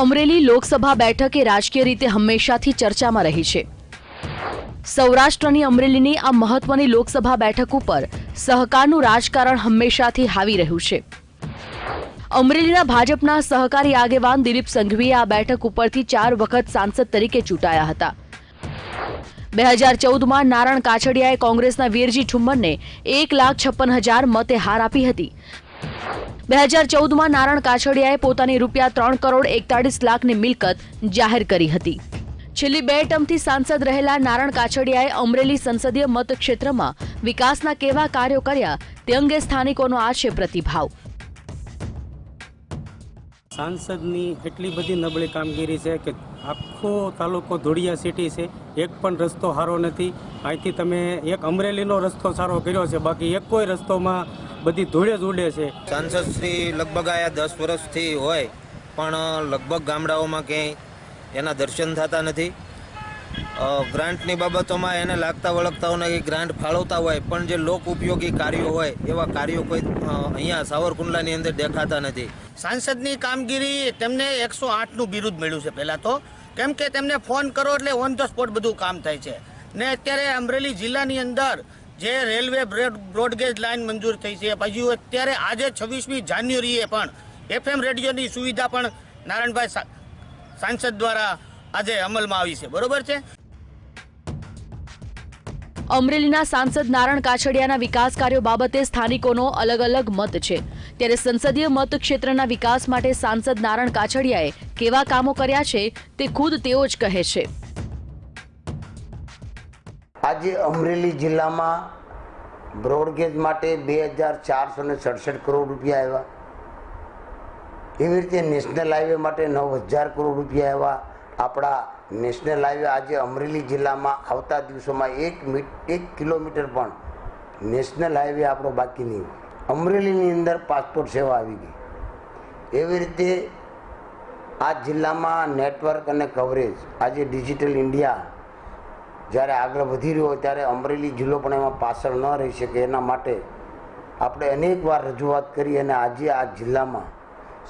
અમરેલી લોકસભા બેઠક રાજકીય રીતે હંમેશાથી ચર્ચામાં રહી છે. સૌરાષ્ટ્રની અમરેલીની આ મહત્વની લોકસભા બેઠક ઉપર સહકારનું રાજકારણ હંમેશાથી હાવી રહ્યું છે. અમરેલીના ભાજપના સહકારી આગેવાન દિલીપ સંઘવીએ આ બેઠક ઉપરથી ચાર વખત સાંસદ તરીકે ચૂંટાયા હતા. બે હજાર ચૌદમાં નારણ કાછડિયાએ કોંગ્રેસના વીરજી ઠુમ્મરને એક લાખ છપ્પન હજાર મતે હાર આપી હતી. બે હજાર ચૌદમાં નારણ કાછડિયાએ પોતાની રૂપિયા ત્રણ કરોડ એકતાળીસ લાખની મિલકત જાહેર કરી હતી. છેલ્લી બે ટર્મથી સાંસદ રહેલા નારણ કાછડિયાએ અમરેલી સંસદીય મતક્ષેત્રમાં વિકાસના કેવા કાર્યો કર્યા તે અંગે સ્થાનિકોનો આ છે પ્રતિભાવ. સાંસદની એટલી બધી નબળી કામગીરી છે કે આખો તાલુકો ધોળિયા સિટી છે, એક પણ રસ્તો સારો નથી. અહીંથી તમે એક અમરેલીનો રસ્તો સારો કર્યો છે, બાકી એક કોઈ રસ્તોમાં બધી ધૂળે ધૂળે છે. સાંસદ શ્રી લગભગ આયા દસ વર્ષથી હોય પણ લગભગ ગામડાઓમાં ક્યાંય એના દર્શન થતા નથી. ગ્રાન્ટની બાબતોમાં એને લાગતા વળગતાઓને એ ગ્રાન્ટ ફાળવતા હોય પણ જે લોક ઉપયોગી કાર્યો હોય એવા કાર્યો કોઈ અહીંયા સાવરકુંડલાની અંદર દેખાતા નથી. સાંસદની કામગીરી તેમને એકસો આઠનું બિરુદ મળ્યું છે પહેલાં તો. કેમ કે તેમને ફોન કરો એટલે ઓન ધ સ્પોટ બધું કામ થાય છે. ને અત્યારે અમરેલી જિલ્લાની અંદર જે રેલવે બ્રોડગેજ લાઇન મંજૂર થઈ છે. પછી અત્યારે આજે છવ્વીસમી જાન્યુઆરીએ પણ એફએમ રેડિયોની સુવિધા પણ નારાયણભાઈ સાંસદ દ્વારા આજે અમલમાં આવી છે. બરોબર છે? અમરેલીના સાંસદ નારણ કાછડિયાના વિકાસ કાર્યો બાબતે સ્થાનિકોનો અલગ અલગ મત છે. ત્યારે સંસદીય મતક્ષેત્રના વિકાસ માટે સાંસદ નારણ કાછડિયાએ કેવા કામો કર્યા છે તે ખુદ તેઓ જ કહે છે. આજે અમરેલી જિલ્લામાં બ્રોડગેજ માટે બે હજાર ચારસો ને સડસઠ કરોડ રૂપિયા આવ્યા. એવી રીતે નેશનલ હાઈવે માટે નવ હજાર કરોડ રૂપિયા આવ્યા. આપણા નેશનલ હાઈવે આજે અમરેલી જિલ્લામાં આવતા દિવસોમાં એક મીટ એક કિલોમીટર પણ નેશનલ હાઈવે આપણો બાકી નહીં. અમરેલીની અંદર પાસપોર્ટ સેવા આવી ગઈ. એવી રીતે આ જિલ્લામાં નેટવર્ક અને કવરેજ આજે ડિજિટલ ઇન્ડિયા જ્યારે આગળ વધી રહ્યો હોય ત્યારે અમરેલી જિલ્લો પણ એમાં પાછળ ન રહી શકે. એના માટે આપણે અનેકવાર રજૂઆત કરી અને આજે આ જિલ્લામાં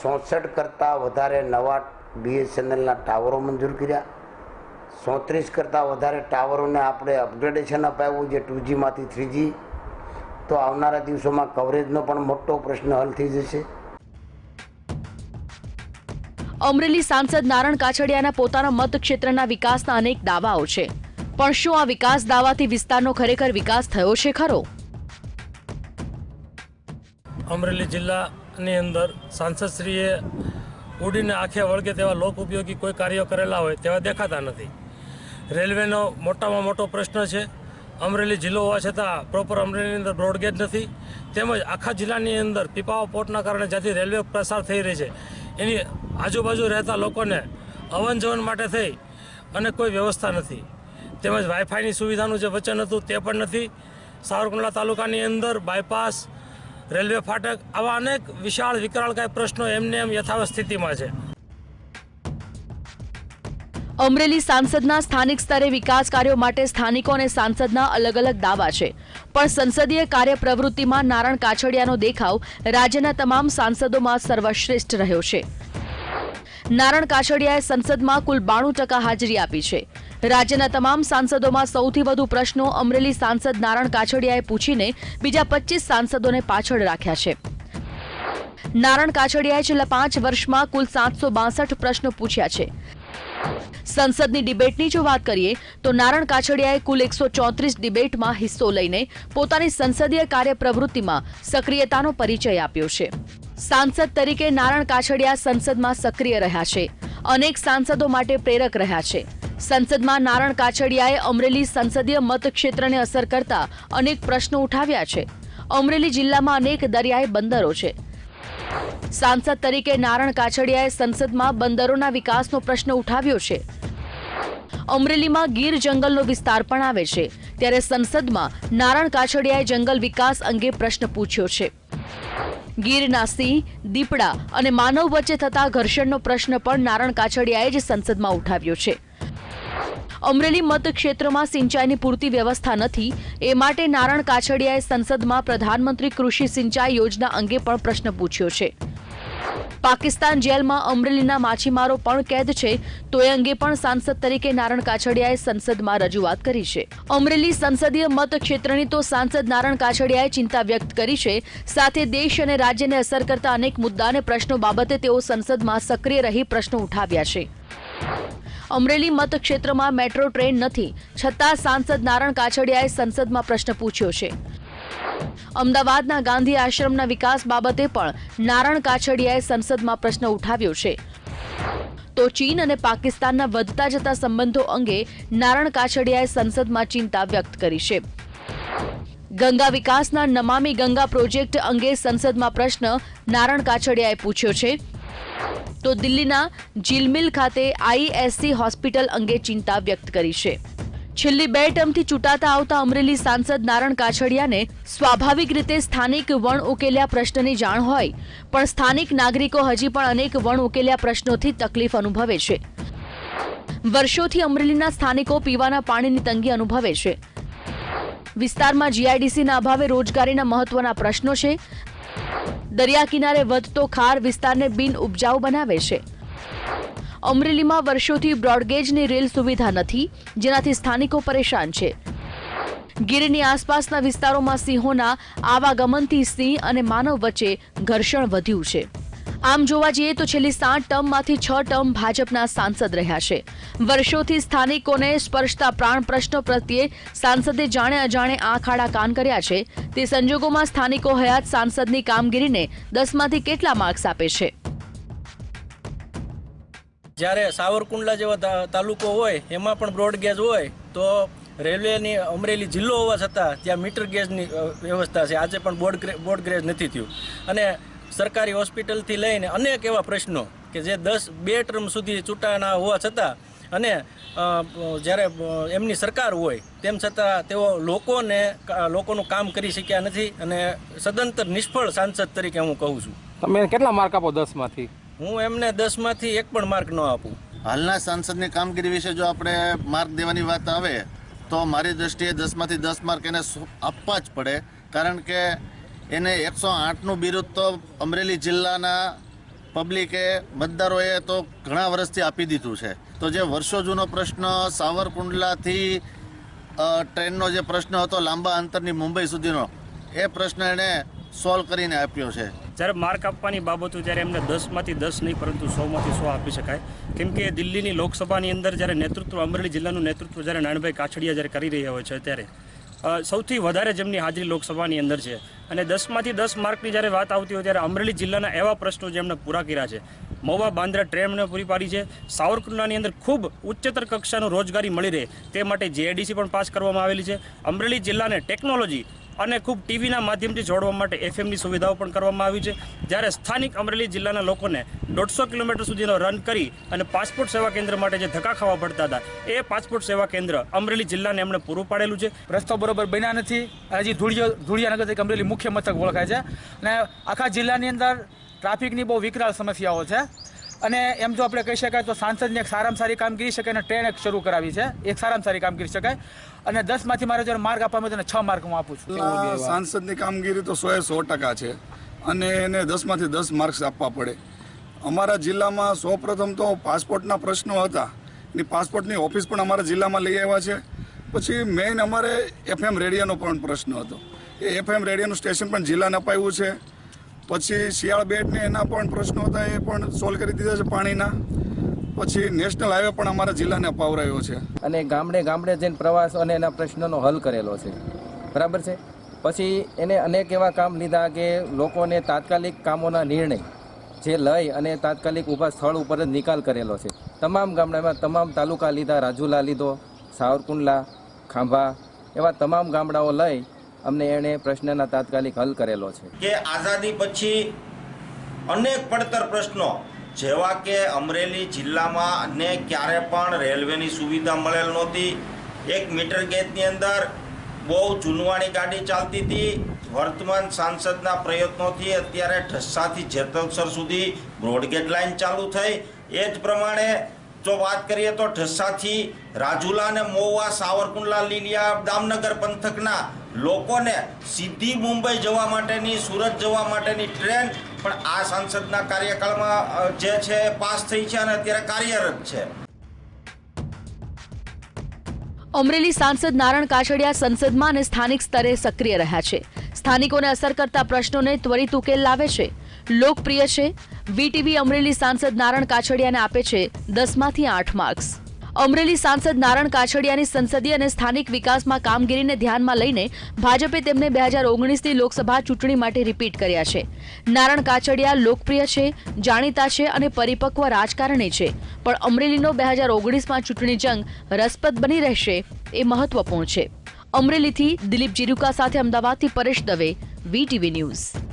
ચોસઠ કરતાં વધારે નવા બીએસએનએલના ટાવરો મંજૂર કર્યા. સોત્રીસ કરતાં વધારે ટાવરોને આપણે અપગ્રેડેશન અપાવ્યું જે ટુ જીમાંથી થ્રી તો આવનારા દિવસોમાં કવરેજનો પણ મોટો પ્રશ્ન હલ થઈ જશે. અમરેલી સાંસદ નારણ કાછડિયાના પોતાના મતક્ષેત્રના વિકાસના અનેક દાવાઓ છે. પણ શું આ વિકાસ દાવાથી વિસ્તારનો ખરેખર વિકાસ થયો છે ખરો? અમરેલી જિલ્લાની અંદર સાંસદશ્રીએ ઉડીને આંખે વળગે તેવા લોક ઉપયોગી કોઈ કાર્યો કરેલા હોય તેવા દેખાતા નથી. રેલવેનો મોટામાં મોટો પ્રશ્ન છે. અમરેલી જિલ્લો હોવા છતાં પ્રોપર અમરેલીની અંદર બ્રોડગેજ નથી. તેમજ આખા જિલ્લાની અંદર પીપાવા પોર્ટના કારણે જ્યાંથી રેલવે પ્રસાર થઈ રહી છે, એની આજુબાજુ રહેતા લોકોને અવન માટે થઈ અને કોઈ વ્યવસ્થા નથી. તેમજ વાઈફાઈની સુવિધાનું જે વચન હતું તે પણ નથી. સાવરકુંડલા તાલુકાની અંદર બાયપાસ રેલવે ફાટક આવા અનેક વિશાળ વિકરાળકાય પ્રશ્નો એમને એમ યથાવત સ્થિતિમાં છે. અમરેલી સાંસદના સ્થાનિક સ્તરે વિકાસ કાર્યો માટે સ્થાનિકો અને સાંસદના અલગ અલગ દાવા છે. પણ સંસદીય કાર્ય પ્રવૃત્તિમાં નારણ કાછડિયાનો દેખાવ રાજ્યના તમામ સાંસદોમાં સર્વશ્રેષ્ઠ રહ્યો છે. નારણ કાછડિયાએ સંસદમાં કુલ બાણું ટકા હાજરી આપી છે. રાજ્યના તમામ સાંસદોમાં સૌથી વધુ પ્રશ્નો અમરેલી સાંસદ નારણ કાછડિયાએ પૂછીને બીજા પચીસ સાંસદોને પાછળ રાખ્યા છે. નારણ કાછડિયાએ છેલ્લા પાંચ વર્ષમાં કુલ સાતસો બાસઠ પ્રશ્નો પૂછ્યા છે. સંસદની ડિબેટની જો વાત કરીએ, તો નારણ કાછડિયાએ કુલ એકસો ચોત્રીસ ડિબેટમાં હિસ્સો લઈને પોતાની સંસદીય કાર્ય પ્રવૃત્તિમાં સક્રિયતાનો પરિચય આપ્યો છે. સાંસદ તરીકે નારણ કાછડિયા સંસદમાં સક્રિય રહ્યા છે. અનેક સાંસદો માટે પ્રેરક રહ્યા છે. સંસદમાં નારણ કાછડિયાએ અમરેલી સંસદીય મતક્ષેત્રને અસર કરતા અનેક પ્રશ્નો ઉઠાવ્યા છે. અમરેલી જિલ્લામાં અનેક દરિયાઈ બંદરો છે. સાંસદ તરીકે નારણ કાછડિયાએ સંસદમાં બંદરોના વિકાસનો પ્રશ્ન ઉઠાવ્યો છે. અમરેલીમાં ગીર જંગલનો વિસ્તાર પણ આવે છે. ત્યારે સંસદમાં નારણ કાછડિયાએ જંગલ વિકાસ અંગે પ્રશ્ન પૂછ્યો છે. ગીરના સિંહ, દીપડા અને માનવ વચ્ચે થતા ઘર્ષણનો પ્રશ્ન પણ નારણ કાછડિયાએ જ સંસદમાં ઉઠાવ્યો છે. અમરેલી મતક્ષેત્રમાં સિંચાઈની પૂરતી વ્યવસ્થા નથી. એ માટે નારણ કાછડિયાએ સંસદમાં પ્રધાનમંત્રી કૃષિ સિંચાઈ યોજના અંગે પણ પ્રશ્ન પૂછ્યો છે. પાકિસ્તાન જેલમાં અમરેલીના માછીમારો પણ કેદ છે, તો એ અંગે પણ સાંસદ તરીકે નારણ કાછડિયાએ સંસદમાં રજૂઆત કરી છે. અમરેલી સંસદીય મતક્ષેત્રની તો સાંસદ નારણ કાછડિયાએ ચિંતા વ્યક્ત કરી છે. સાથે દેશ અને રાજ્યને અસર કરતા અનેક મુદ્દા અને પ્રશ્નો બાબતે તેઓ સંસદમાં સક્રિય રહી પ્રશ્નો ઉઠાવ્યા છે. અમરેલી મતક્ષેત્રમાં મેટ્રો ટ્રેન નથી, છતાં સાંસદ નારણ કાછડિયાએ સંસદમાં પ્રશ્ન પૂછ્યો છે. અમદાવાદના ગાંધી આશ્રમના વિકાસ બાબતે પણ નારણ કાછડિયાએ સંસદમાં પ્રશ્ન ઉઠાવ્યો છે. તો ચીન અને પાકિસ્તાનના વધતા જતા સંબંધો અંગે નારણ કાછડિયાએ સંસદમાં ચિંતા વ્યક્ત કરી છે. ગંગા વિકાસના નમામી ગંગા પ્રોજેક્ટ અંગે સંસદમાં પ્રશ્ન નારણ કાછડિયાએ પૂછ્યો છે. તો દિલ્હીના જીલમિલ ખાતે આઈએસસી હોસ્પિટલ અંગે ચિંતા વ્યક્ત કરી છે. છેલ્લી બે ટર્મથી ચૂંટાતા આવતા અમરેલી સાંસદ નારણ કાછડિયાને સ્વાભાવિક રીતે સ્થાનિક વણ ઉકેલ્યા પ્રશ્નની જાણ હોય, પણ સ્થાનિક નાગરિકો હજી પણ અનેક વણ ઉકેલ્યા પ્રશ્નોથી તકલીફ અનુભવે છે. વર્ષોથી અમરેલીના સ્થાનિકો પીવાના પાણીની તંગી અનુભવે છે. વિસ્તારમાં જીઆઈડીસીના અભાવે રોજગારીના મહત્વના પ્રશ્નો છે દરિયા કિનારે વધતો ખાર વિસ્તારને બિન ઉપજાઉ બનાવે છે. અમરેલીમાં વર્ષોથી બ્રોડગેજની રેલ સુવિધા નથી, જેનાથી સ્થાનિકો પરેશાન છે. ગીરની આસપાસના વિસ્તારોમાં સિંહોના આવાગમનથી સિંહ અને માનવ વચ્ચે ઘર્ષણ વધ્યું છે. આમ જોવા જઈએ તો છેલ્લી સાત ટર્મમાંથી છ ટર્મ ભાજપના સાંસદ રહ્યા છે. વર્ષોથી સ્થાનિકોને સ્પર્શતા પ્રાણ પ્રશ્નો પ્રત્યે સાંસદે જાણે અજાણે આંખ આડા કાન કર્યા છે. તે સંજોગોમાં સ્થાનિકો હયાત સાંસદની કામગીરીને દસમાંથી કેટલા માર્ક્સ આપે છે? જ્યારે સાવરકુંડલા જેવા તાલુકો હોય, એમાં પણ બ્રોડગેજ હોય, તો રેલવેની અમરેલી જિલ્લો હોવા છતાં ત્યાં મીટર ગેજની વ્યવસ્થા છે. આજે પણ બોર્ડ બોર્ડ ગ્રેજ નથી થયું. અને સરકારી હોસ્પિટલથી લઈને અનેક એવા પ્રશ્નો કે જે દસ બે ટર્મ સુધી ચૂંટાના હોવા છતાં અને જ્યારે એમની સરકાર હોય તેમ છતાં તેઓ લોકોને લોકોનું કામ કરી શક્યા નથી અને સદંતર નિષ્ફળ સાંસદ તરીકે હું કહું છું. તમે કેટલા માર્ક આપો દસમાંથી? હું એમને દસમાંથી એક પણ માર્ક ન આપું. હાલના સાંસદની કામગીરી વિશે જો આપણે માર્ક દેવાની વાત આવે તો મારી દ્રષ્ટિએ દસમાંથી દસ માર્ક એને આપવા જ પડે. કારણ કે એને એકસો આઠનું બિરુદ તો અમરેલી જિલ્લાના પબ્લિકે મતદારોએ તો ઘણા વર્ષથી આપી દીધું છે. તો જે વર્ષો જૂનો પ્રશ્ન, સાવરકુંડલાથી ટ્રેનનો જે પ્રશ્ન હતો, લાંબા અંતરની મુંબઈ સુધીનો, એ પ્રશ્ન એણે સોલ્વ કરીને આપ્યો છે. જ્યારે માર્ક આપવાની બાબતો જ્યારે એમને દસમાંથી દસ નહીં, પરંતુ સોમાંથી સો આપી શકાય. કેમ કે દિલ્હીની લોકસભાની અંદર જ્યારે નેતૃત્વ, અમરેલી જિલ્લાનું નેતૃત્વ જ્યારે નાનભાઈ કાછડિયા જ્યારે કરી રહ્યા હોય છે, ત્યારે સૌથી વધારે જેમની હાજરી લોકસભાની અંદર છે. અને દસમાંથી દસ માર્કની જ્યારે વાત આવતી હોય ત્યારે અમરેલી જિલ્લાના એવા પ્રશ્નો જે એમને પૂરા કર્યા છે. મહુવા બાંદ્રા ટ્રેમને પૂરી પાડી છે. સાવરકુંડલાની અંદર ખૂબ ઉચ્ચતર કક્ષાનું રોજગારી મળી રહે તે માટે જેઆઈડીસી પણ પાસ કરવામાં આવેલી છે. અમરેલી જિલ્લાને ટેકનોલોજી અને ખૂબ ટીવીના માધ્યમથી જોડવા માટે એફએમની સુવિધાઓ પણ કરવામાં આવી છે. જ્યારે સ્થાનિક અમરેલી જિલ્લાના લોકોને દોઢસો કિલોમીટર સુધીનો રન કરી અને પાસપોર્ટ સેવા કેન્દ્ર માટે જે ધક્કા ખાવા પડતા હતા, એ પાસપોર્ટ સેવા કેન્દ્ર અમરેલી જિલ્લાને એમણે પૂરું પાડેલું છે. રસ્તો બરોબર બન્યા નથી. હજી ધૂળિયો, ધૂળિયાનગર તરીકે અમરેલી મુખ્ય મથક ઓળખાય છે. અને આખા જિલ્લાની અંદર ટ્રાફિકની બહુ વિકરાળ સમસ્યાઓ છે. અને એમ જો આપણે કહી શકાય તો સાંસદની એક સારામાં સારી કામગીરી શકે અને ટ્રેન એક શરૂ કરાવી છે. એક સારામાં સારી કામગીરી શકાય. અને દસમાંથી મારે જો માર્ક આપવામાં આવે તો છ માર્ક હું આપું છું. સાંસદની કામગીરી તો સો એ સો ટકા છે. અને એને દસમાંથી દસ માર્ક્સ આપવા પડે. અમારા જિલ્લામાં સૌપ્રથમ તો પાસપોર્ટના પ્રશ્નો હતા. એની પાસપોર્ટની ઓફિસ પણ અમારા જિલ્લામાં લઈ આવ્યા છે. પછી મેઇન અમારે એફએમ રેડિયોનો પણ પ્રશ્ન હતો. એ એફએમ રેડિયોનું સ્ટેશન પણ જિલ્લાને અપાયું છે. પછી શિયાળ બેટને એના પણ પ્રશ્નો હતા, એ પણ સોલ્વ કરી દીધા છે પાણીના. પછી નેશનલ હાઈવે પણ અમારા જિલ્લાને અપાવરાયો છે. અને ગામડે ગામડે જઈને પ્રવાસ અને એના પ્રશ્નોનો હલ કરેલો છે. બરાબર છે? પછી એને અનેક એવા કામ લીધા કે લોકોને તાત્કાલિક કામોના નિર્ણય જે લઈ અને તાત્કાલિક ઊભા સ્થળ ઉપર જ નિકાલ કરેલો છે. તમામ ગામડામાં તમામ તાલુકા લીધા રાજુલા લીધો સાવરકુંડલા ખાંભા એવા તમામ ગામડાઓ લઈ અમને એણે પ્રશ્નના તાત્કાલિક હલ કરેલો છે. કે આઝાદી પછી અનેક પડતર પ્રશ્નો જેવા કે અમરેલી જિલ્લામાં અને ક્યારે પણ રેલવેની સુવિધા મળેલ નહોતી. એક મીટર ગેજની અંદર બહુ જૂનવાણી ગાડી ચાલતી હતી. વર્તમાન સાંસદના પ્રયત્નોથી અત્યારે ઢસ્સાથી જેતલસર સુધી બ્રોડગેજ લાઇન ચાલુ થઈ. એ જ પ્રમાણે જો વાત કરીએ તો ઢસ્સાથી રાજુલા અને મોવા, સાવરકુંડલા, લીલિયા, દામનગર પંથકના લોકોને સીધી મુંબઈ જવા માટેની, સુરત જવા માટેની ટ્રેન પણ આ સાંસદના કાર્યકાળમાં જે છે, પાસ થઈ છે અને અત્યારે કાર્યરત છે. અમરેલી સાંસદ નારણ કાછડિયા સંસદમાં અને સ્થાનિક સ્તરે સક્રિય રહ્યા છે. સ્થાનિકોને અસર કરતા પ્રશ્નોને ત્વરિત ઉકેલ લાવે છે. લોકપ્રિય છે. વીટીવી અમરેલી સાંસદ નારણ કાછડિયાને આપે છે દસમાંથી આઠ માર્ક્સ. અમરેલી સાંસદ નારણ કાછડિયાની સંસદીય અને સ્થાનિક વિકાસમાં કામગીરીને ધ્યાનમાં લઈને ભાજપે તેમને બે હજાર ઓગણીસની લોકસભા ચૂંટણી માટે રિપીટ કર્યા છે. નારણ કાછડિયા લોકપ્રિય છે, જાણીતા છે અને પરિપક્વ રાજકારણી છે. પણ અમરેલીનો બે હજાર ઓગણીસમાં ચૂંટણી જંગ રસપ્રદ બની રહેશે એ મહત્વપૂર્ણ છે. અમરેલીથી દિલીપ જીરુકા સાથે અમદાવાદથી પરેશ દવે વીટીવી ન્યૂઝ.